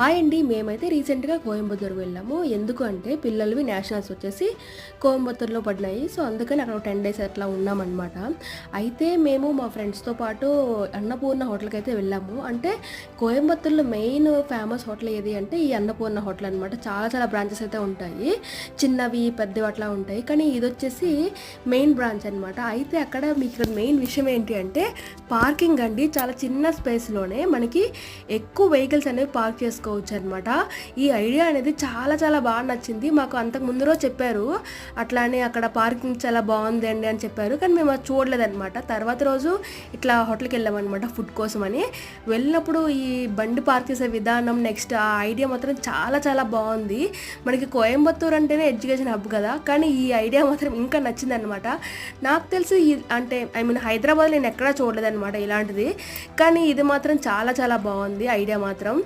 Hi అండి. మేమైతే రీసెంట్గా కోయంబత్తూరు వెళ్ళాము. ఎందుకు అంటే పిల్లలవి నేషనల్స్ వచ్చేసి కోయంబత్తూరులో పడినాయి. సో అందుకని అక్కడ టెన్ డేస్ అట్లా ఉన్నామన్నమాట. అయితే మేము మా ఫ్రెండ్స్తో పాటు అన్నపూర్ణ హోటల్కి అయితే వెళ్ళాము. అంటే కోయంబత్తూరులో మెయిన్ ఫేమస్ హోటల్ ఏది అంటే ఈ అన్నపూర్ణ హోటల్ అనమాట చాలా చాలా బ్రాంచెస్ అయితే ఉంటాయి. చిన్నవి పెద్దవి అట్లా ఉంటాయి. కానీ ఇది వచ్చేసి మెయిన్ బ్రాంచ్ అనమాట అయితే అక్కడ మీకు ఇక్కడ మెయిన్ విషయం ఏంటి అంటే పార్కింగ్ అండి. చాలా చిన్న స్పేస్లోనే మనకి ఎక్కువ వెహికల్స్ అనేవి పార్క్ చేసుకో చేసుకోవచ్చు అనమాట ఈ ఐడియా అనేది చాలా చాలా బాగా నచ్చింది. మాకు అంతకు ముందు రోజు చెప్పారు. అట్లానే అక్కడ పార్కింగ్ చాలా బాగుంది అండి అని చెప్పారు. కానీ మేము అది చూడలేదన్నమాట. తర్వాత రోజు ఇట్లా హోటల్కి వెళ్ళామన్నమాట ఫుడ్ కోసం అని. వెళ్ళినప్పుడు ఈ బండి పార్క్ చేసే విధానం నెక్స్ట్ ఆ ఐడియా మాత్రం చాలా చాలా బాగుంది. మనకి కోయంబత్తూరు అంటేనే ఎడ్యుకేషన్ హబ్ కదా. కానీ ఈ ఐడియా మాత్రం ఇంకా నచ్చిందనమాట నాకు తెలిసి ఈ అంటే ఐ మీన్ హైదరాబాద్ నేను ఎక్కడా చూడలేదన్నమాట ఇలాంటిది. కానీ ఇది మాత్రం చాలా చాలా బాగుంది ఐడియా మాత్రం.